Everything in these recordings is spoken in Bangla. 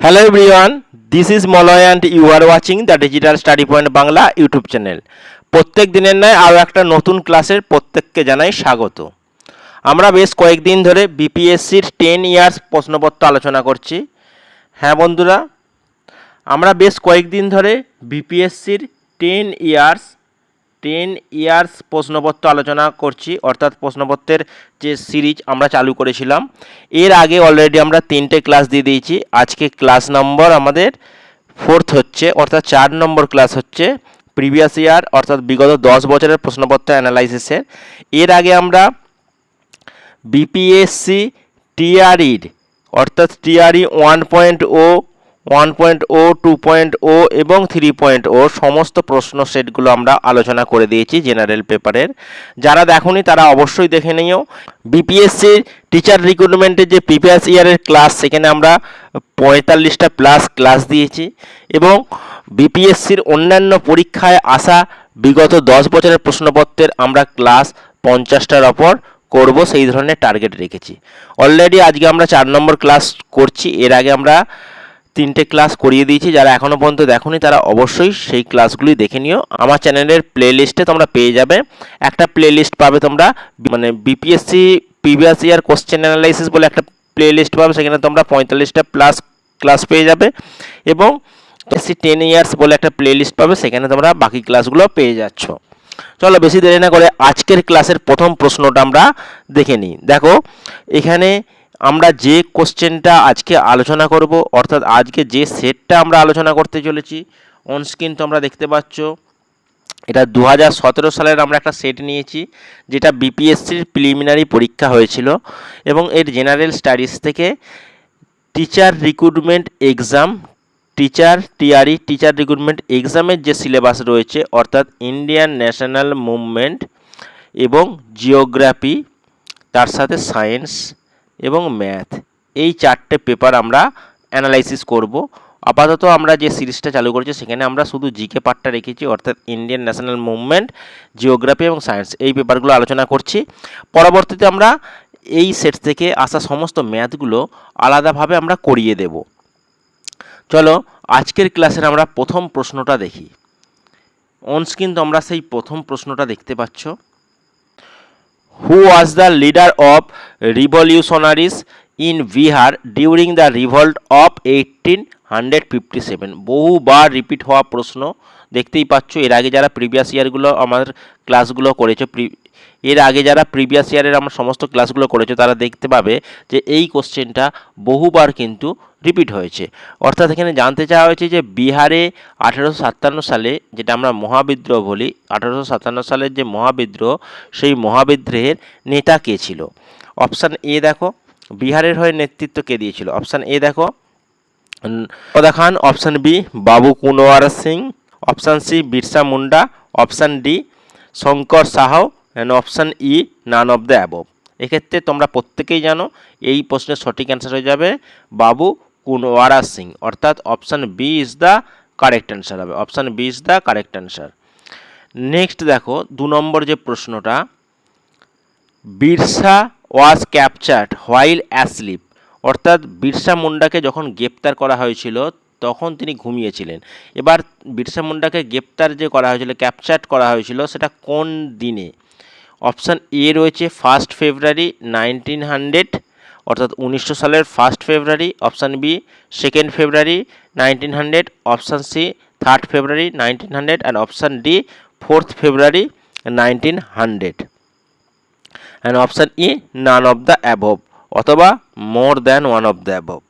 Hello everyone, this is Maloy and you are watching the Digital Study Point Bangla YouTube channel প্রত্যেক দিনের ন্যায় আরও একটা নতুন ক্লাসের প্রত্যেককে জানাই স্বাগত। আমরা বেশ কয়েকদিন ধরে বিপিএসসির টেন ইয়ার্স প্রশ্নপত্র আলোচনা করছি। হ্যাঁ বন্ধুরা আমরা বেশ কয়েকদিন ধরে বিপিএসসির টেন ইয়ার্স টেন ইয়ার্স প্রশ্নপত্র আলোচনা করছি, অর্থাৎ প্রশ্নপত্রের যে সিরিজ আমরা চালু করেছিলাম, এর আগে অলরেডি আমরা তিনটে ক্লাস দিয়ে দিয়েছি। আজকে ক্লাস নম্বর আমাদের ফোর্থ হচ্ছে, অর্থাৎ চার নম্বর ক্লাস হচ্ছে প্রিভিয়াস ইয়ার অর্থাৎ বিগত দশ বছরের প্রশ্নপত্র অ্যানালাইসিসের এর। আগে আমরা বিপিএসসি টিআরইর অর্থাৎ TRE one point o one point o two point o এবং থ্রি পয়েন্ট ও সমস্ত প্রশ্ন সেটগুলো আমরা আলোচনা করে দিয়েছি জেনারেল পেপারের। যারা দেখনি তারা অবশ্যই দেখে নিও। বিপিএসসির টিচার রিক্রুটমেন্টের যে প্রিভিয়াস ইয়ারের ক্লাস সেখানে আমরা পঁয়তাল্লিশটা প্লাস ক্লাস দিয়েছি এবং বিপিএসসির অন্যান্য পরীক্ষায় আসা বিগত দশ বছরের প্রশ্নপত্রের আমরা ক্লাস পঞ্চাশটার ওপর করব, সেই ধরনের টার্গেট রেখেছি। অলরেডি আজকে আমরা চার নম্বর ক্লাস করছি, এর আগে আমরা তিনটে ক্লাস করিয়ে দিয়েছি, যারা এখনও পর্যন্ত দেখোনি তারা অবশ্যই সেই ক্লাসগুলি দেখে নিও। আমার চ্যানেলের প্লে লিস্টে তোমরা পেয়ে যাবে। একটা প্লে লিস্ট পাবে তোমরা মানে BPSC previous year question analysis বলে একটা প্লে লিস্ট পাবে, সেখানে তোমরা পঁয়তাল্লিশটা প্লাস ক্লাস পেয়ে যাবে। এবং এসি টেন ইয়ার্স বলে একটা প্লে লিস্ট পাবে, সেখানে তোমরা বাকি ক্লাসগুলো পেয়ে যাচ্ছ। চলো বেশি দেরি না করে আজকের ক্লাসের প্রথম প্রশ্নটা আমরা দেখে নিই। দেখো, এখানে আমরা যে কোশ্চেনটা আজকে আলোচনা করব, অর্থাৎ আজকে যে সেটটা আমরা আলোচনা করতে চলেছি অনস্ক্রিন তোমরা দেখতে পাচ্ছ। এটা দু হাজার সতেরো সালের আমরা একটা সেট নিয়েছি, যেটা বিপিএসসির প্রিলিমিনারি পরীক্ষা হয়েছিল এবং এর জেনারেল স্টাডিজ থেকে teacher recruitment exam teacher TRE teacher recruitment এক্সামের যে সিলেবাস রয়েছে, অর্থাৎ ইন্ডিয়ান ন্যাশনাল মুভমেন্ট এবং জিওগ্রাফি তার সাথে সায়েন্স এবং ম্যাথ এই চারটে পেপার আমরা অ্যানালাইসিস করব। আপাতত আমরা যে সিরিজটা চালু করেছি, সেখানে আমরা শুধু জিকে পার্টটা রেখেছি, অর্থাৎ ইন্ডিয়ান ন্যাশনাল মুভমেন্ট জিওগ্রাফি এবং সায়েন্স এই পেপারগুলো আলোচনা করছি। পরবর্তীতে আমরা এই সেট থেকে আসা সমস্ত ম্যাথগুলো আলাদাভাবে আমরা করিয়ে দেব। চলো, আজকের ক্লাসের আমরা প্রথম প্রশ্নটা দেখি। অনস্ক্রিন তোমরা সেই প্রথম প্রশ্নটা দেখতে পাচ্ছ। Who was the leader of revolutionaries in Bihar during the revolt of eighteen hundred fifty seven বহুবার রিপিট হওয়া প্রশ্ন দেখতেই পাচ্ছ। এর আগে যারা প্রিভিয়াস ইয়ারগুলো আমার ক্লাসগুলো করেছে এর আগে যারা প্রিভিয়াস ইয়ারের আমার সমস্ত ক্লাসগুলো করেছে, তারা দেখতে পাবে যে এই কোশ্চেনটা বহুবার কিন্তু রিপিট হয়েছে। অর্থাৎ এখানে জানতে চাওয়া হয়েছে যে বিহারে আঠেরোশো সাতান্ন সালে যেটা আমরা মহাবিদ্রোহ বলি, আঠেরোশো সাতান্ন সালের যে মহাবিদ্রোহ, সেই মহাবিদ্রোহের নেতা কে ছিল? অপশান এ দেখো, বিহারের হয়ে নেতৃত্ব কে দিয়েছিল? অপশান এ দেখো পদা Khan option B Babu Kunwar Singh option C Birsa Munda option D Shankar Sah and option E none of the above এক্ষেত্রে তোমরা প্রত্যেকেই জানো এই প্রশ্নের সঠিক অ্যান্সার হয়ে যাবে বাবু কুনওয়ারা সিং। অর্থাৎ option B is the correct answer হবে। Option B is the correct answer next দেখো, দু নম্বর যে প্রশ্নটা, Birsa was captured while asleep অর্থাৎ বিরসা মুন্ডাকে যখন গ্রেপ্তার করা হয়েছিল, তখন তিনি ঘুমিয়েছিলেন। এবার বিরসা মুন্ডাকে গ্রেপ্তার যে করা হয়েছিল ক্যাপচার্ড করা হয়েছিল, সেটা কোন দিনে? অপশান এ রয়েছে ফার্স্ট ফেব্রুয়ারি নাইনটিন হান্ড্রেড, অর্থাৎ উনিশশো সালের first February, option B second February nineteen hundred, option C third February nineteen hundred and option D fourth February nineteen hundred. And option E none of the above অথবা more than one of the above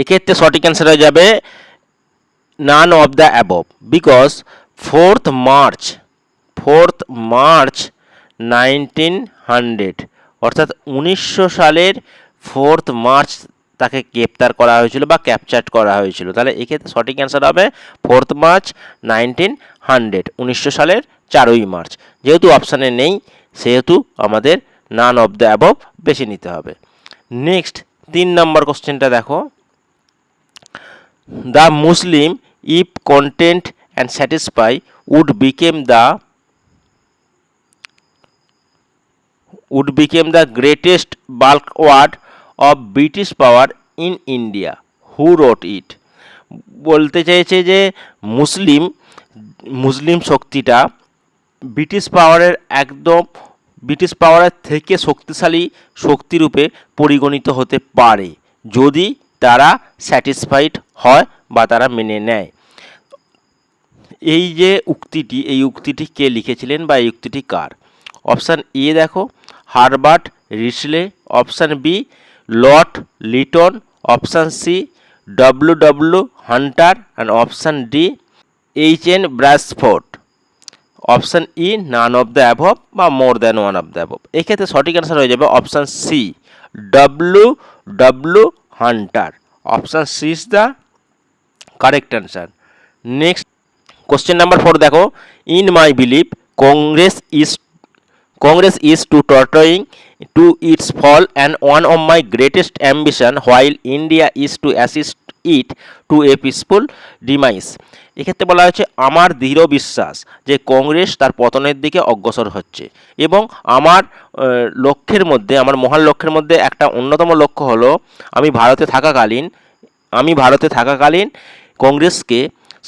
এক্ষেত্রে সঠিক অ্যান্সার হয়ে যাবে none of the above because fourth March fourth March nineteen hundred. অর্থাৎ উনিশশো সালের ফোর্থ মার্চ তাকে গ্রেপ্তার করা হয়েছিল বা ক্যাপচার্ড করা হয়েছিল। তাহলে এক্ষেত্রে সঠিক অ্যান্সার হবে ফোর্থ মার্চ নাইনটিন হান্ড্রেড, উনিশশো সালের চারই মার্চ। যেহেতু অপশানে নেই, সেহেতু আমাদের নান অফ দ্য অ্যাবভ বেছে নিতে হবে। নেক্সট, তিন নম্বর কোশ্চেনটা দেখো। The Muslim, if content and satisfy, would become the would become the greatest bulwark of British power in India. Who wrote it বলতে চাইছে যে মুসলিম মুসলিম শক্তিটা ব্রিটিশ পাওয়ারের একদম, ব্রিটিশ পাওয়ারের থেকে শক্তিশালী শক্তিরূপে পরিগণিত হতে পারে যদি তারা স্যাটিসফাইড হয় বা তারা মেনে নেয়। এই যে উক্তিটি, এই উক্তিটি কে লিখেছিলেন বা এই উক্তিটি কার? অপশান এ দেখো। Herbert Risley option B, Lord Lytton, option C W W Hunter and option D, H N Brailsford option E none of the above বা more than one of the above এক্ষেত্রে সঠিক অ্যান্সার হয়ে যাবে option C W W Hunter. Option C is the correct answer next question number four দেখো। In my believe Congress is Congress is to tottering to its fall and one of my greatest ambition while India is to assist it to a peaceful demise এক্ষেত্রে বলা হয়েছে, আমার দৃঢ় বিশ্বাস যে কংগ্রেস তার পতনের দিকে অগ্রসর হচ্ছে এবং আমার লক্ষ্যের মধ্যে, আমার মহান লক্ষ্যের মধ্যে একটা অন্যতম লক্ষ্য হলো, আমি ভারতে থাকাকালীন, আমি ভারতে থাকাকালীন কংগ্রেসকে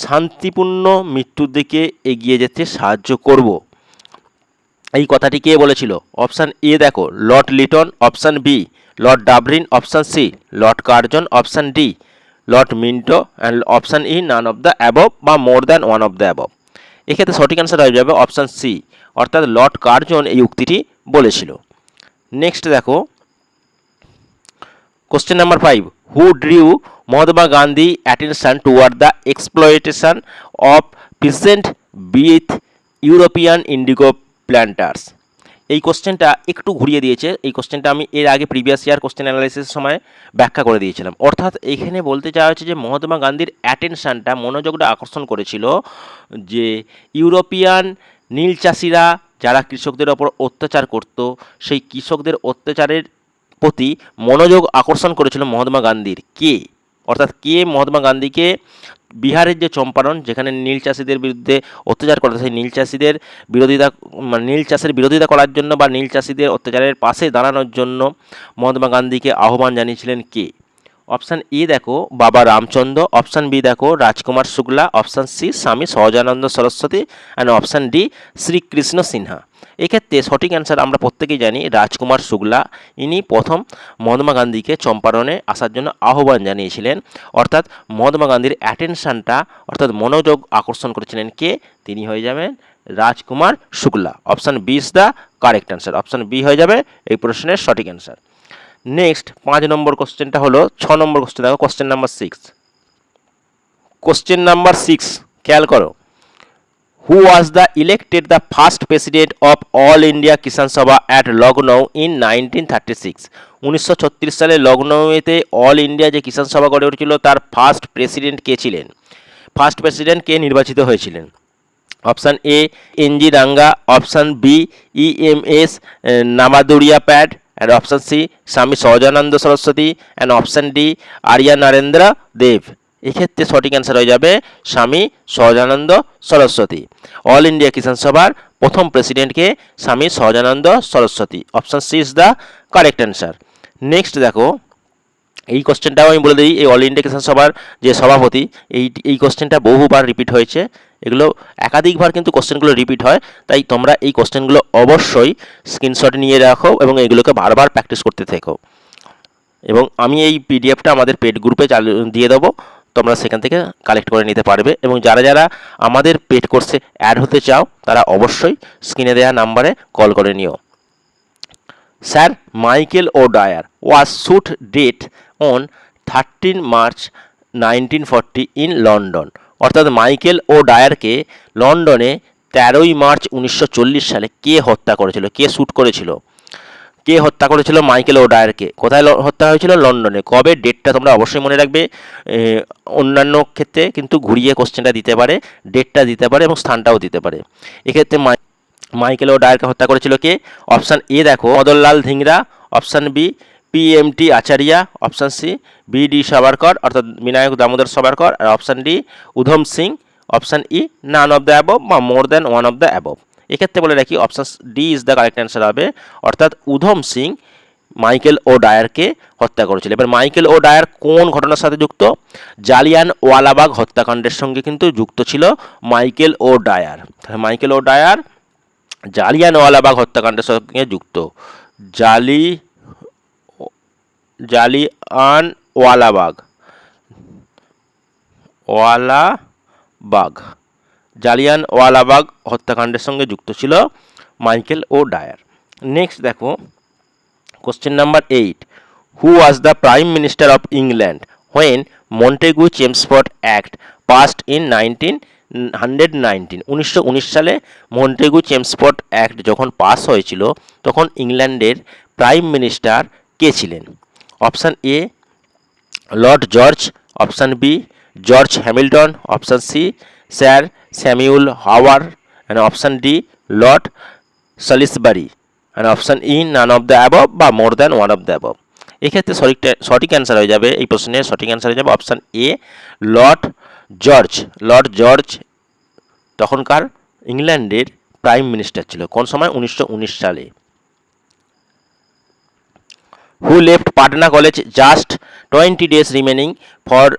শান্তিপূর্ণ মৃত্যুর দিকে এগিয়ে যেতে সাহায্য করব। এই কথাটি কে বলেছিল অপশান এ দেখো, Lord Lytton, option B, Lord Dufferin, option C, Lord Curzon, option D, Lord Minto, and option E, none of the above বা more than one of the above এক্ষেত্রে সঠিক অ্যান্সার হয়ে যাবে অপশান সি, অর্থাৎ লর্ড কার্জন এই উক্তিটি বলেছিল নেক্সট দেখো Question number 5. Who drew Mahatma Gandhi attention toward the exploitation of peasant with European indigo planters? এই কোশ্চেনটা একটু ঘুরিয়ে দিয়েছে। এই কোশ্চেনটা আমি এর আগে প্রিভিয়াস ইয়ার কোশ্চেন অ্যানালাইসিসের সময় ব্যাখ্যা করে দিয়েছিলাম। অর্থাৎ এখানে বলতে চাওয়া হচ্ছে যে, মহাত্মা গান্ধীর অ্যাটেনশানটা মনোযোগটা আকর্ষণ করেছিল যে, ইউরোপিয়ান নীল চাষিরা যারা কৃষকদের ওপর অত্যাচার করত, সেই কৃষকদের অত্যাচারের প্রতি মনোযোগ আকর্ষণ করেছিল মহাত্মা গান্ধীর। কে? অর্থাৎ কে মহাত্মা গান্ধীকে বিহারের যে চম্পারণ, যেখানে নীল চাষিদের বিরুদ্ধে অত্যাচার করা সেই নীল চাষিদের বিরোধিতা মানে নীল চাষের বিরোধিতা করার জন্য বা নীল চাষিদের অত্যাচারের পাশে দাঁড়ানোর জন্য মহাত্মা গান্ধীকে আহ্বান জানিয়েছিলেন কে? অপশান ই দেখো, বাবা রামচন্দ্র, অপশান বি দেখো, রাজকুমার Shukla, option C Swami Sahajanand Saraswati and option D Shrikrishna Sinha. এক্ষেত্রে সঠিক অ্যান্সার আমরা প্রত্যেকেই জানি, রাজকুমার শুক্লা, ইনি প্রথম মহাত্মা গান্ধীকে চম্পারণে আসার জন্য আহ্বান জানিয়েছিলেন। অর্থাৎ মহাত্মা গান্ধীর অ্যাটেনশানটা অর্থাৎ মনোযোগ আকর্ষণ করেছিলেন কে? তিনি হয়ে যাবেন Rajkumar Shukla. Option B is the correct answer option B হয়ে যাবে এই প্রশ্নের সঠিক অ্যান্সার নেক্সট পাঁচ নম্বর কোশ্চেনটা হলো ছ নম্বর কোশ্চেন দেখো question number six question number six খেয়াল করো। Who was the elected the first president of all India Kisan Sabha at Lucknow in nineteen thirty six উনিশশো ছত্রিশ সালে লখনৌতে অল ইন্ডিয়া যে কিষাণ সভা গড়ে উঠেছিল, তার ফার্স্ট প্রেসিডেন্ট কে ছিলেন? ফার্স্ট প্রেসিডেন্ট কে নির্বাচিত হয়েছিলেন? Option A N G Ranga option B E M S Namboodiripad and option C Swami Sahajanand Saraswati and option D Acharya Narendra Dev এক্ষেত্রে সঠিক অ্যান্সার হয়ে যাবে স্বামী সহজানন্দ সরস্বতী। অল ইন্ডিয়া কিষাণ সভার প্রথম প্রেসিডেন্টকে Swami Sahajanand Saraswati. Option C is the correct answer next দেখো, এই কোশ্চেনটাও আমি বলে দিই, এই অল ইন্ডিয়া কিষাণ সভার যে সভাপতি, এই এই কোশ্চেনটা বহুবার রিপিট হয়েছে। এগুলো একাধিকবার কিন্তু কোশ্চেনগুলো রিপিট হয়, তাই তোমরা এই কোশ্চেনগুলো অবশ্যই স্ক্রিনশট নিয়ে রাখো এবং এগুলোকে বারবার প্র্যাকটিস করতে থেকো। এবং আমি এই পিডিএফটা আমাদের পেড গ্রুপে চালু, দিয়ে দেবো, তোমরা সেখান থেকে কালেক্ট করে নিতে পারবে। এবং যারা যারা আমাদের পেড কোর্সে অ্যাড হতে চাও, তারা অবশ্যই স্ক্রিনে দেওয়া নাম্বারে কল করে নিও। Sir, Michael O'Dwyer was shoot dead on thirteen March nineteen forty in London অর্থাৎ মাইকেল ও ডায়ারকে লন্ডনে তেরোই মার্চ উনিশশো চল্লিশ সালে কে হত্যা করেছিল, কে শ্যুট করেছিল? কে হত্যা করেছিল মাইকেল ও ডায়ারকে? কোথায় হত্যা হয়েছিল? লন্ডনে। কবে? ডেটটা তোমরা অবশ্যই মনে রাখবে। অন্যান্য ক্ষেত্রে কিন্তু ঘুরিয়ে কোশ্চেনটা দিতে পারে, ডেটটা দিতে পারে এবং স্থানটাও দিতে পারে। এক্ষেত্রে মাইকেল ও ডায়ারকে হত্যা করেছিল কে? অপশান এ দেখো, Madanlal Dhingra, option B P M T Acharya option C V D Savarkar অর্থাৎ বিনায়ক দামোদর সাভারকর আর option D Udham Singh option E none of the above বা more than one of the above এক্ষেত্রে বলে রাখি option D is the correct answer হবে। অর্থাৎ উধম সিং মাইকেল ও ডায়ারকে হত্যা করেছিল। এবার মাইকেল ও ডায়ার কোন ঘটনার সাথে যুক্ত? জালিয়ান ওয়ালাবাগ হত্যাকাণ্ডের সঙ্গে কিন্তু যুক্ত ছিল Michael O'Dwyer Michael O'Dwyer Jallianwala Walabagh হত্যাকাণ্ডের সঙ্গে যুক্ত। জালি জালিয়ান ওয়ালাবাগ। ওয়ালাবাগ। জালিয়ান ওয়ালাবাগ হত্যাকাণ্ডের সঙ্গে যুক্ত ছিল মাইকেল ও ডায়ার। নেক্সট দেখো, question number eight, who was the prime minister of England when Montagu Chelmsford act passed in nineteen hundred nineteen. উনিশশো উনিশ সালে মন্টেগু চেমসফোর্ড অ্যাক্ট যখন পাস হয়েছিল, তখন ইংল্যান্ডের প্রাইম মিনিস্টার কে ছিলেন? Option A, Lord George, option B, George Hamilton, option C, sir Samuel Hoare and option D, Lord Salisbury and option E none of the above বা more than one of the above এক্ষেত্রে সঠিকটা, সঠিক অ্যান্সার হয়ে যাবে এই প্রশ্নের সঠিক অ্যান্সার হয়ে যাবে option A, Lord George. Lord George তখনকার ইংল্যান্ডের প্রাইম মিনিস্টার ছিল। কোন সময়? উনিশশো উনিশ সালে। Who left Patna College just 20 days remaining for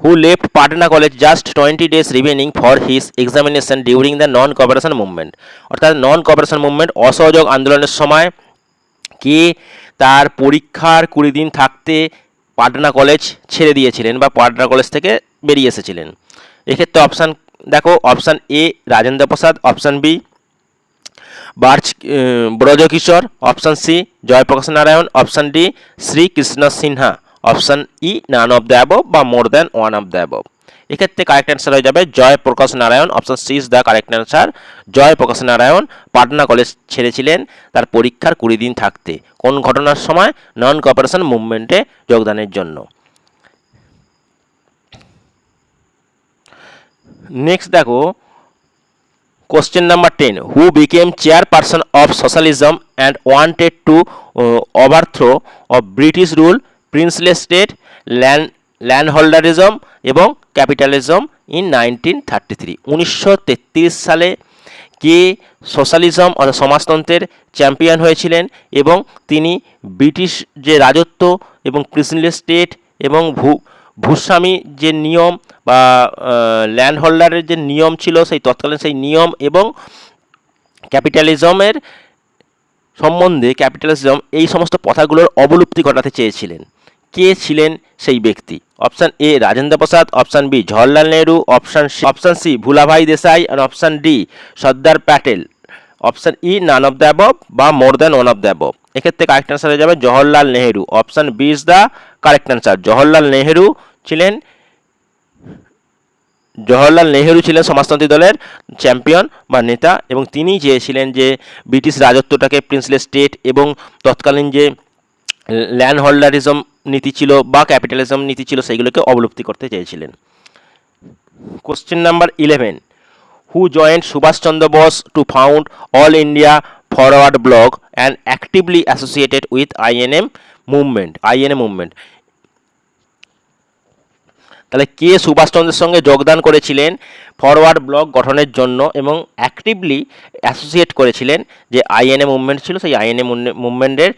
who left Patna College just 20 days remaining for his examination during the non cooperation movement অর্থাৎ নন কপারেশন মুভমেন্ট অসহযোগ আন্দোলনের সময় কে তার পরীক্ষার কুড়ি দিন থাকতে পাটনা কলেজ ছেড়ে দিয়েছিলেন বা পাটনা কলেজ থেকে বেরিয়ে এসেছিলেন এক্ষেত্রে অপশান দেখো option A Rajendra Prasad option B ah, Brajkishore option C Jayaprakash Narayan option D Shrikrishna Sinha option E none of the above বা more than one of the above. এক্ষেত্রে কারেক্ট অ্যান্সার হয়ে যাবে Jayaprakash Narayan option C is the correct answer Jayaprakash Narayan Patna college ছেড়েছিলেন তার পরীক্ষার কুড়ি দিন থাকতে। কোন ঘটনার সময়? নন কপারেশন মুভমেন্টে যোগদানের জন্য। নেক্সট দেখো Number 10 Who became chairperson of socialism and wanted to uh, overthrow of British rule, princely state, land landholderism এবং capitalism in nineteen thirty three উনিশশো তেত্রিশ সালে কে সোশ্যালিজম অর্থাৎ সমাজতন্ত্রের চ্যাম্পিয়ন হয়েছিলেন এবং তিনি ব্রিটিশ যে রাজত্ব এবং প্রিন্সলি স্টেট এবং ভূ ভূস্বামী যে নিয়ম বা ল্যান্ড হোল্ডারের যে নিয়ম ছিল, সেই তৎকালীন সেই নিয়ম এবং ক্যাপিটালিজমের সম্বন্ধে ক্যাপিটালিজম এই সমস্ত কথাগুলোর অবলুপ্তি ঘটাতে চেয়েছিলেন। কে ছিলেন সেই ব্যক্তি? Option A Rajendra Prasad option B Jawaharlal Nehru option option C Bhulabhai Desai, R option D Sardar Patel. Option E none of the বা more than one of the এক্ষেত্রে কারেক্ট অ্যান্সার হয়ে যাবে Jawaharlal Nehru. Option B is the correct answer Jawaharlal Nehru ছিলেন জওহরলাল নেহেরু ছিলেন সমাজতন্ত্রী দলের চ্যাম্পিয়ন বা নেতা এবং তিনিই চেয়েছিলেন যে ব্রিটিশ রাজত্বটাকে প্রিন্সলি স্টেট এবং তৎকালীন যে ল্যান্ড হোল্ডারিজম নীতি ছিল বা ক্যাপিটালিজম নীতি ছিল সেইগুলোকে অবলুপ্তি করতে চেয়েছিলেন। Question number eleven who joined Subhas Chandra Bose to found all India forward bloc and actively associated with I N M movement I N A movement তাহলে কে সুভাষচন্দ্রের সঙ্গে যোগদান করেছিলেন? ফরওয়ার্ড ব্লক গঠনের জন্য এবং অ্যাক্টিভলি অ্যাসোসিয়েট করেছিলেন যে আইএনএ মুভমেন্ট ছিল, সেই আইএনএ মুভমেন্টের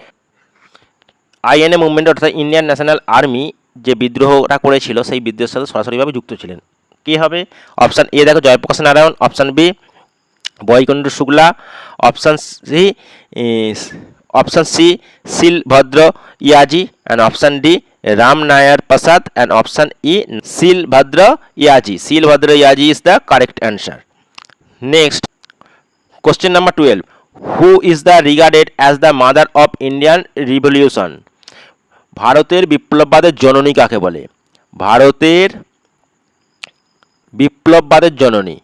আইএনএ মুভমেন্ট অর্থাৎ ইন্ডিয়ান ন্যাশনাল আর্মি যে বিদ্রোহটা করেছিল, সেই বিদ্রোহের সাথে সরাসরিভাবে যুক্ত ছিলেন। কে হবে? অপশান এ দেখো, Jayaprakash Narayan option B Baikuntha Shukla option C option C Shilbhadra Yajee and option D Ram Nayar Prasad and option E Shilbhadra Yajee. Shilbhadra Yajee is the correct answer next question number twelve who is the regarded as the mother of Indian revolution ভারতের বিপ্লববাদের জননী কাকে বলে? ভারতের বিপ্লববাদের জননী।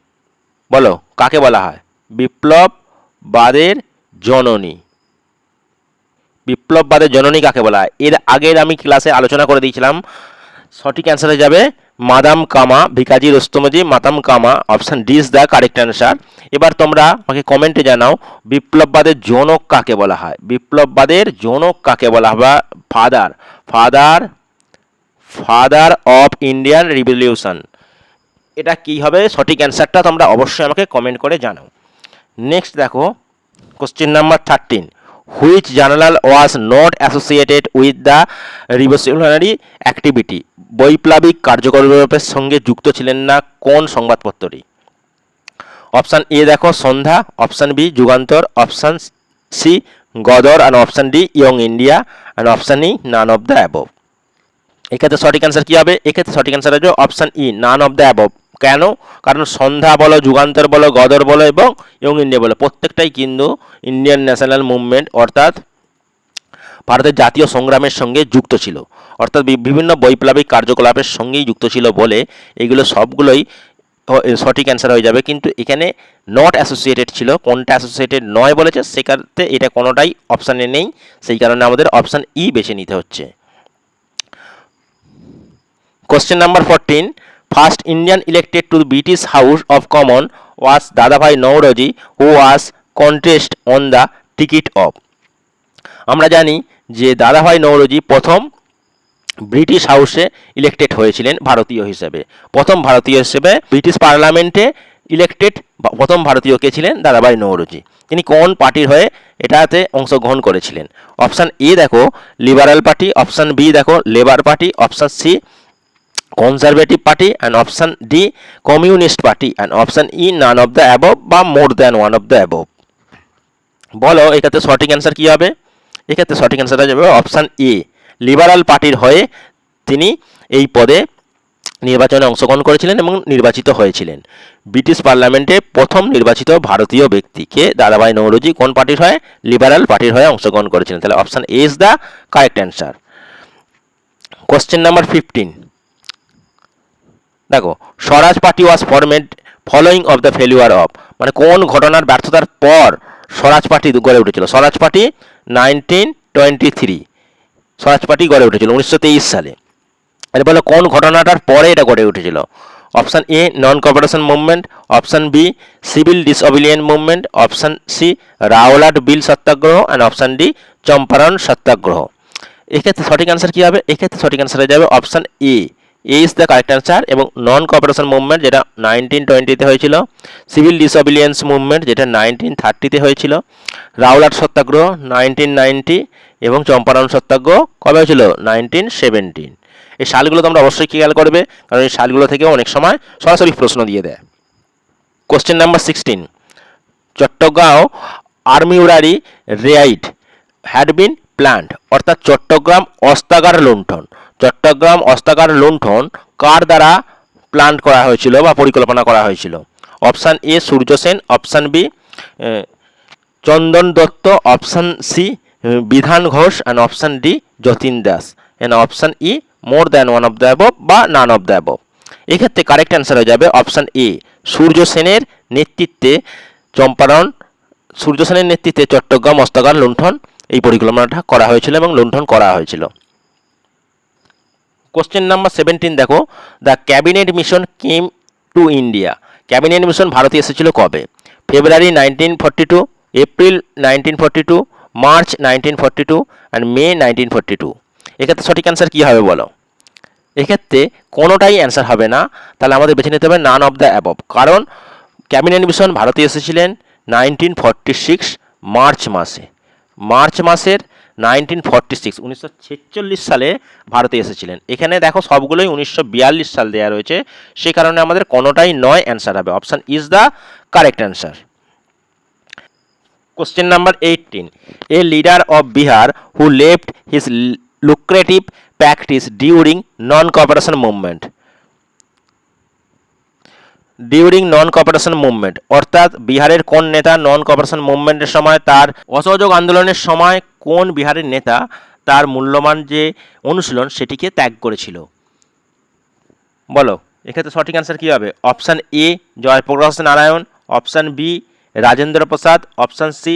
বলো, কাকে বলা হয়? বিপ্লববাদের জননী। বিপ্লববাদের জননী কাকে বলা হয়? এর আগের আমি ক্লাসে আলোচনা করে দিয়েছিলাম, সঠিক অ্যান্সারে যাবে মাদাম কামা, Bhikaiji Rustomji madam Cama option D is the correct answer এবার তোমরা আমাকে কমেন্টে জানাও, বিপ্লববাদের জনক কাকে বলা হয়? বিপ্লববাদের জনক কাকে বলা হয়? বা father father father of Indian revolution এটা কী হবে? সঠিক অ্যান্সারটা তোমরা অবশ্যই আমাকে কমেন্ট করে জানাও। নেক্সট দেখো question number thirteen which journal was not associated with the revolutionary activity বৈপ্লবিক কার্যকলাপের সঙ্গে যুক্ত ছিলেন না, কোন সংবাদপত্রটি? অপশান এ দেখো, Sandhya. Option B Jugantar. Option C Ghadar. And option D Young India. And option E none of the above এক্ষেত্রে সঠিক অ্যান্সার কী হবে? এক্ষেত্রে সঠিক অ্যান্সার হচ্ছে option E none of the above কেন? কারণ সন্ধ্যা বলো, যুগান্তর বলো, গদর বলো এবং ইয়ং ইন্ডিয়া বলো, প্রত্যেকটাই কিন্তু ইন্ডিয়ান ন্যাশনাল মুভমেন্ট অর্থাৎ ভারতের জাতীয় সংগ্রামের সঙ্গে যুক্ত ছিল। অর্থাৎ বিভিন্ন বৈপ্লবিক কার্যকলাপের সঙ্গেই যুক্ত ছিল বলে এগুলো সবগুলোই সঠিক অ্যান্সার হয়ে যাবে। কিন্তু এখানে নট অ্যাসোসিয়েটেড ছিল। কোনটা অ্যাসোসিয়েটেড নয় বলেছে সেক্ষেত্রে এটা কোনোটাই অপশানে নেই। সেই কারণে আমাদের অপশান ই বেছে নিতে হচ্ছে। Question number 14. First Indian elected to the British House of Commons was Dadabhai Naoroji, who contest on the ticket of. আমরা জানি যে দাদাভাই নৌরজি প্রথম ব্রিটিশ হাউসে ইলেক্টেড হয়েছিলেন ভারতীয় হিসেবে। প্রথম ভারতীয় হিসেবে ব্রিটিশ পার্লামেন্টে ইলেক্টেড প্রথম ভারতীয় কে ছিলেন? দাদাভাই নৌরজি তিনি কোন পার্টির হয়ে এটাতে অংশগ্রহণ করেছিলেন? অপশান এ দেখো লিবারাল পার্টি অপশান বি দেখো labour party option C conservative party and option D communist party and option E none of the above বা more than one of the above বলো, এক্ষেত্রে সঠিক অ্যান্সার কী হবে? এক্ষেত্রে সঠিক অ্যান্সার হয়ে যাবে অপশান এ লিবারাল পার্টির হয়ে তিনি এই পদে নির্বাচনে অংশগ্রহণ করেছিলেন এবং নির্বাচিত হয়েছিলেন। ব্রিটিশ পার্লামেন্টে প্রথম নির্বাচিত ভারতীয় ব্যক্তিকে দাদাভাই নৌরজি কোন পার্টির হয়ে? লিবারাল পার্টির হয়ে অংশগ্রহণ করেছিলেন। তাহলে option A is the correct answer question number fifteen দেখো, Swaraj party was formed following of the failure of মানে কোন ঘটনার ব্যর্থতার পর স্বরাজ পার্টি গড়ে উঠেছিল? Swaraj party nineteen twenty three Swaraj party গড়ে উঠেছিল উনিশশো তেইশ সালে। এর বলে কোন ঘটনাটার পরে এটা গড়ে উঠেছিল? Option A non cooperation movement option B civil disobedient movement option C, Rowlatt bill satyagraha and option D, Champaran satyagraha. এক্ষেত্রে সঠিক অ্যান্সার কী হবে? এক্ষেত্রে সঠিক অ্যান্সার হয়ে যাবে option A. A is the correct answer এবং নন কপারেশন মুভমেন্ট যেটা নাইনটিন টোয়েন্টিতে হয়েছিল সিভিল ডিসঅবিলিয়েন্স মুভমেন্ট যেটা নাইনটিন থার্টিতে হয়েছিল, রাওলাট সত্যাগ্রহ নাইনটিন নাইনটি এবং চম্পারণ সত্যাগ্রহ কবে হয়েছিল? নাইনটিন সেভেন্টিন এই সালগুলো তোমরা অবশ্যই খেয়াল করবে, কারণ এই সালগুলো থেকেও অনেক সময় সরাসরি প্রশ্ন দিয়ে দেয়। Question number sixteen Chittagong armoury raid had been planned অর্থাৎ চট্টগ্রাম অস্তাগার লুণ্ঠন। চট্টগ্রাম অস্তাগার লুণ্ঠন কার দ্বারা প্ল্যান করা হয়েছিল বা পরিকল্পনা করা হয়েছিল? Option A Surya Sen. Option B Chandan Dutta. Option C Bidhan Ghosh. And option D Jatin Das. And option E more than one of the বা নান অফ দ্য এক্ষেত্রে কারেক্ট অ্যান্সার হয়ে যাবে অপশান এ সূর্য সেনের নেতৃত্বে চম্পারণ, সূর্য সেনের নেতৃত্বে চট্টগ্রাম অস্তাগার লুণ্ঠন। এই পরিকল্পনাটা করা হয়েছিল এবং লুণ্ঠন করা হয়েছিল। কোশ্চেন নাম্বার সেভেন্টিন দেখো। The cabinet mission came to India cabinet mission ভারতে এসেছিল কবে? February nineteen forty two April nineteen forty two March nineteen forty two and May nineteen forty two এক্ষেত্রে সঠিক অ্যান্সার কী হবে বলো? এক্ষেত্রে কোনোটাই অ্যান্সার হবে না। তাহলে আমাদের বেছে নিতে হবে নান অফ দ্য অ্যাবভ কারণ ক্যাবিনেট মিশন ভারতে এসেছিলেন নাইনটিন ফর্টি সিক্স মার্চ মাসে। মার্চ মাসের নাইনটিন ফর্টি সিক্স, উনিশশো ছেচল্লিশ সালে ভারতে এসেছিলেন এখানে দেখো সবগুলোই উনিশশো বিয়াল্লিশ সাল দেওয়া রয়েছে সে কারণে আমাদের কোনোটাই নয় অ্যান্সার হবে option is the correct answer Question number 18. A leader of Bihar who left his l- lucrative practice during non-cooperation movement. During non cooperation movement অর্থাৎ বিহারের কোন নেতা নন কপারেশন মুভমেন্টের সময় তার অসহযোগ আন্দোলনের সময় কোন বিহারের নেতা তার মূল্যবান যে অনুশীলন সেটিকে ত্যাগ করেছিল? বলো, এক্ষেত্রে সঠিক অ্যান্সার কী হবে? Option A Jayaprakash Narayan option B Rajendra Prasad option C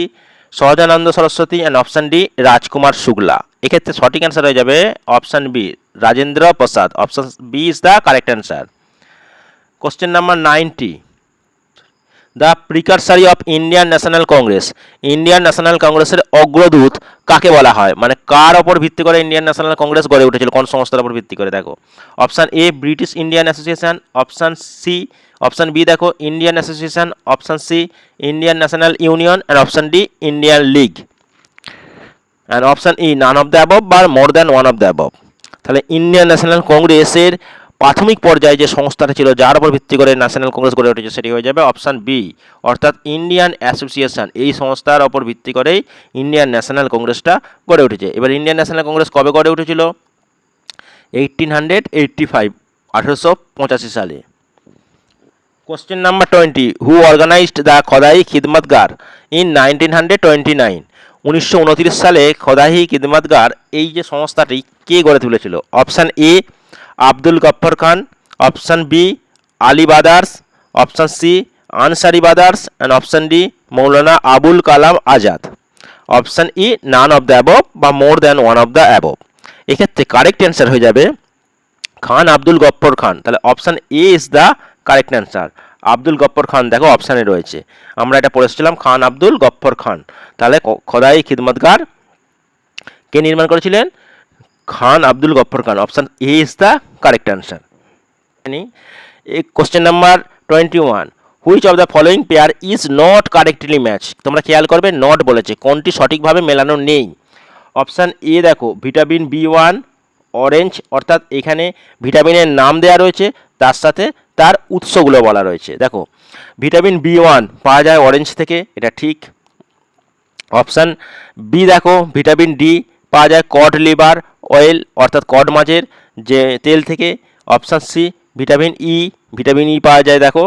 Sahajanand Saraswati and option D Rajkumar Shukla. এক্ষেত্রে সঠিক অ্যান্সার হয়ে যাবে option B Rajendra Prasad. Option B is the correct answer question number nineteen the precursor of Indian national Congress Indian national কংগ্রেসের অগ্রদূত কাকে বলা হয়? মানে কার ওপর ভিত্তি করে ইন্ডিয়ান ন্যাশনাল কংগ্রেস গড়ে উঠেছিল? কোন সংস্থার উপর ভিত্তি করে? দেখো option A British Indian association option C option B দেখো Indian association option C Indian national union and option D Indian league and option E none of the above বা more than one of the above তাহলে ইন্ডিয়ান ন্যাশনাল কংগ্রেসের প্রাথমিক পর্যায়ে যে সংস্থাটা ছিল, যার উপর ভিত্তি করে ন্যাশনাল কংগ্রেস গড়ে উঠেছে, সেটি হয়ে যাবে অপশান বি অর্থাৎ ইন্ডিয়ান অ্যাসোসিয়েশন এই সংস্থার ওপর ভিত্তি করেই ইন্ডিয়ান ন্যাশনাল কংগ্রেসটা গড়ে উঠেছে। এবার ইন্ডিয়ান ন্যাশনাল কংগ্রেস কবে গড়ে উঠেছিল? এইটিন হান্ড্রেড এইট্টি ফাইভ আঠেরোশো পঁচাশি সালে। Question number twenty who organized the Khudai Khidmatgar in nineteen hundred twenty nine উনিশশো উনত্রিশ সালে খদাহি খিদমতগার এই যে সংস্থাটি, কে গড়ে তুলেছিল? Option A Abdul Gaffar Khan option B Ali brothers option C Ansari brothers and option D Maulana Abul Kalam Azad. Option E none of the above বা more than one of the above এক্ষেত্রে কারেক্ট অ্যান্সার হয়ে যাবে খান আব্দুল গফ্ফর খান। তাহলে option A is the correct answer Abdul Gaffar Khan, দেখো অপশানে রয়েছে। আমরা এটা পড়েছিলাম খান আব্দুল গফ্ফর খান। তাহলে খোদাই খিদমতগার কে নির্মাণ করেছিলেন? Khan Abdul Gaffar Khan option A is the correct answer question number twenty one which of the following pair is not correctly match তোমরা খেয়াল করবে নট বলেছে। কোনটি সঠিকভাবে মেলানো নেই? অপশান এ দেখো ভিটামিন বি ওয়ান অরেঞ্জ অর্থাৎ এখানে ভিটামিনের নাম দেওয়া রয়েছে, তার সাথে তার উৎসগুলো বলা রয়েছে। দেখো ভিটামিন বি ওয়ান পাওয়া যায় অরেঞ্জ থেকে, এটা ঠিক। অপশান বি দেখো ভিটামিন ডি পাওয়া যায় কড লিভার অয়েল অর্থাৎ কড মাছের, যে তেল থেকে option C vitamin E vitamin E পাওয়া যায়, দেখো।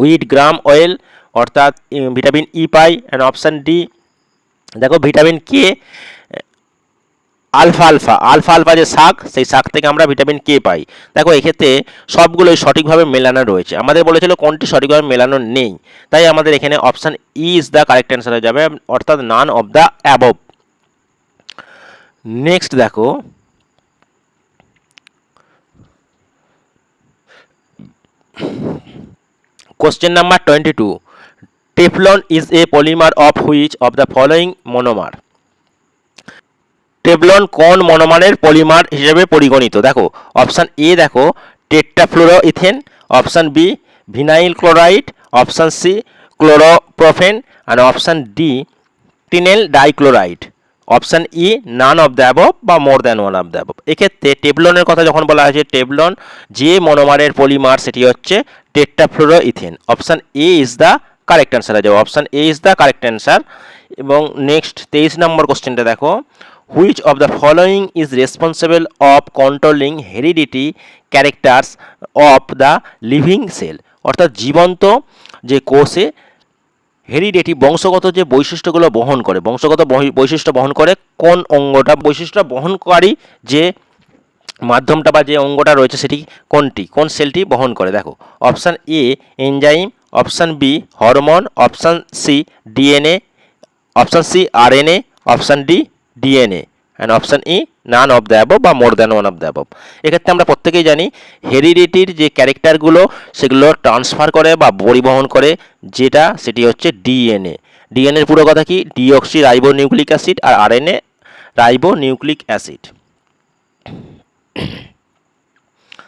উইট গ্রাম অয়েল অর্থাৎ ভিটামিন ই পাই অ্যান্ড অপশান ডি দেখো vitamin K alpha alpha alpha alpha যে শাক, সেই শাক থেকে আমরা ভিটামিন কে পাই। দেখো, এক্ষেত্রে সবগুলোই সঠিকভাবে মেলানো রয়েছে। আমাদের বলেছিল কোনটি সঠিকভাবে মেলানো নেই। তাই আমাদের এখানে option E is the correct answer হয়ে যাবে, অর্থাৎ none of the above next দেখো। Question number twenty two Teflon is a polymer of which of the following monomer Teflon কোন মনোমারের পলিমার হিসেবে পরিগণিত? দেখো অপশান এ দেখো tetrafluoro ethane option B vinyl chloride option C chloroprene R option D টিনেল dichloride option E none of the বা more than one of the এক্ষেত্রে টেবলনের কথা যখন বলা হয়েছে, টেবলন যে মনোমারের পলিমার সেটি হচ্ছে tetrafluoroethane option A is the correct answer হয়ে যাবে। Option A is the correct answer এবং নেক্সট তেইশ নম্বর কোশ্চেনটা দেখো। Which of the following is responsible of controlling heredity characters of the living cell অর্থাৎ জীবন্ত যে কোষে হেরিডেটি বংশগত যে বৈশিষ্ট্যগুলো বহন করে, বংশগত বৈশিষ্ট্য বহন করে, কোন অঙ্গটা বৈশিষ্ট্য বহনকারী যে মাধ্যমটা বা যে অঙ্গটা রয়েছে সেটি কোনটি, কোন সেলটি বহন করে? দেখো, option A enzyme, option B hormone, option C DNA, option C RNA, option D DNA. And option E none of the above বা more than one of the above এক্ষেত্রে আমরা প্রত্যেকেই জানি হেরিডিটির যে ক্যারেক্টারগুলো সেগুলো ট্রান্সফার করে বা পরিবহন করে, যেটা, সেটি হচ্ছে ডিএনএ ডিএনএর পুরো কথা কি? ডিঅক্সি রাইবো নিউক্লিক অ্যাসিড আর আরএনএ রাইবো নিউক্লিক অ্যাসিড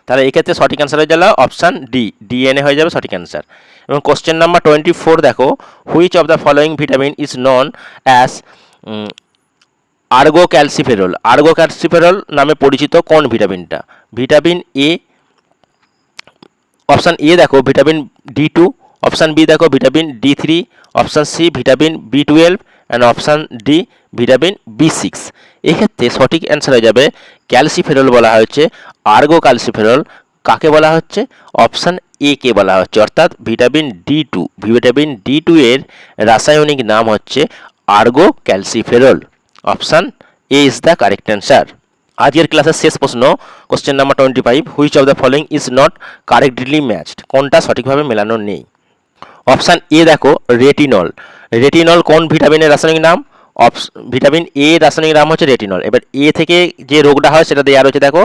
তাহলে এক্ষেত্রে সঠিক অ্যান্সার হয়ে গেল অপশান ডি ডিএনএ হয়ে যাবে সঠিক অ্যান্সার এবং কোশ্চেন নাম্বার টোয়েন্টি ফোর দেখো which of the following vitamin is known as ergocalciferol ergocalciferol নামে পরিচিত কোন ভিটামিনটা? ভিটামিন এ অপশান এ দেখো, vitamin D two option B দেখো, vitamin D three option C vitamin B twelve and option D vitamin B six এক্ষেত্রে সঠিক অ্যান্সার হয়ে যাবে ক্যালসিফেরল বলা হয়েছে আর্গো ক্যালসিফেরল কাকে বলা হচ্ছে? অপশান এ কে বলা হচ্ছে, অর্থাৎ vitamin D two vitamin D two এর রাসায়নিক নাম হচ্ছে ergocalciferol option A is the correct answer আজকের ক্লাসের শেষ প্রশ্ন question number twenty five which of the following is not correctly matched কোনটা সঠিকভাবে মেলানো নেই? অপশান এ দেখো রেটিনল রেটিনল কোন ভিটামিনের রাসায়নিক নাম? অপস ভিটামিন এ রাসায়নিক নাম হচ্ছে রেটিনল এবার এ থেকে যে রোগটা হয়, সেটা দেওয়া রয়েছে দেখো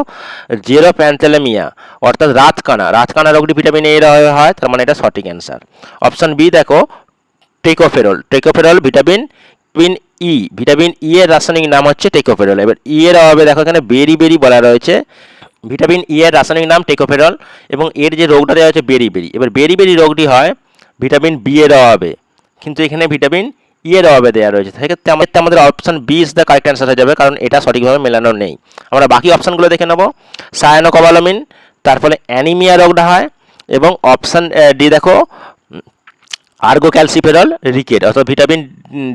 জেরো প্যান্থেলেমিয়া অর্থাৎ রাতকানা। রাতকানা রোগটি ভিটামিন এ হয় তার মানে এটা সঠিক অ্যান্সার অপশান বি দেখো tocopherol tocopherol vitamin E vitamin E এর রাসায়নিক নাম হচ্ছে টেকোফেরল এবার ই এর অভাবে দেখো এখানে বেরি বেরি বলা রয়েছে। ভিটামিন ই এর রাসায়নিক নাম টেকোফেরল এবং এর যে রোগটা দেওয়া হচ্ছে বেরি বেরি এবার বেরি বেরি রোগটি হয় ভিটামিন বি এর অভাবে। কিন্তু এখানে ভিটামিন ই এর অভাবে দেওয়া রয়েছে। সেক্ষেত্রে আমাদের আমাদের option B is the correct answer হয়ে যাবে কারণ এটা সঠিকভাবে মেলানো নেই। আমরা বাকি অপশানগুলো দেখে নেব। সায়ানোকবালামিন তারপরে অ্যানিমিয়া রোগটা হয় এবং অপশান ডি দেখো আর্গো ক্যালসিফেরল রিকেট অর্থাৎ vitamin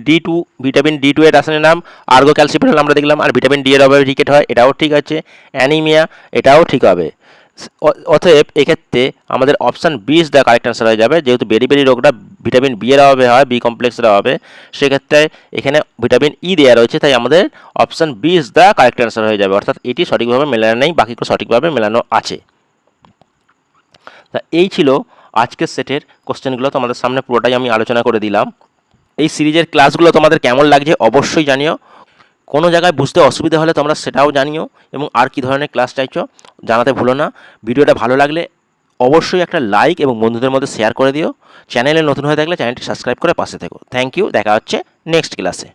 D two vitamin D two এর রাসায়নিক নাম আর্গো ক্যালসিফেরল আমরা দেখলাম, আর ভিটামিন ডি এর অভাবে রিকেট হয়, এটাও ঠিক আছে। অ্যানিমিয়া এটাও ঠিক হবে। অতএব এক্ষেত্রে আমাদের option B the correct answer হয়ে যাবে, যেহেতু বেরি বেরি রোগটা ভিটামিন বি এর অভাবে হয় বি কমপ্লেক্সের অভাবে, সেক্ষেত্রে এখানে ভিটামিন ই দেওয়া রয়েছে, তাই আমাদের option B the correct answer হয়ে যাবে, অর্থাৎ এটি সঠিকভাবে মেলানো নেই, বাকিগুলো সঠিকভাবে মেলানো আছে। তা এই ছিল আজকের সেটের কোশ্চেনগুলো তোমাদের সামনে পুরোটাই আমি আলোচনা করে দিলাম। এই সিরিজের ক্লাসগুলো তোমাদের কেমন লাগছে অবশ্যই জানিও। কোনো জায়গায় বুঝতে অসুবিধা হলে তোমরা সেটাও জানিও এবং আর কি ধরনের ক্লাস চাইছো জানাতে ভুলো না। ভিডিওটা ভালো লাগলে অবশ্যই একটা লাইক এবং বন্ধুদের মধ্যে শেয়ার করে দিও। চ্যানেলে নতুন হয়ে থাকলে চ্যানেলটি সাবস্ক্রাইব করে পাশে থেকো। থ্যাংক ইউ দেখা হচ্ছে নেক্সট ক্লাসে।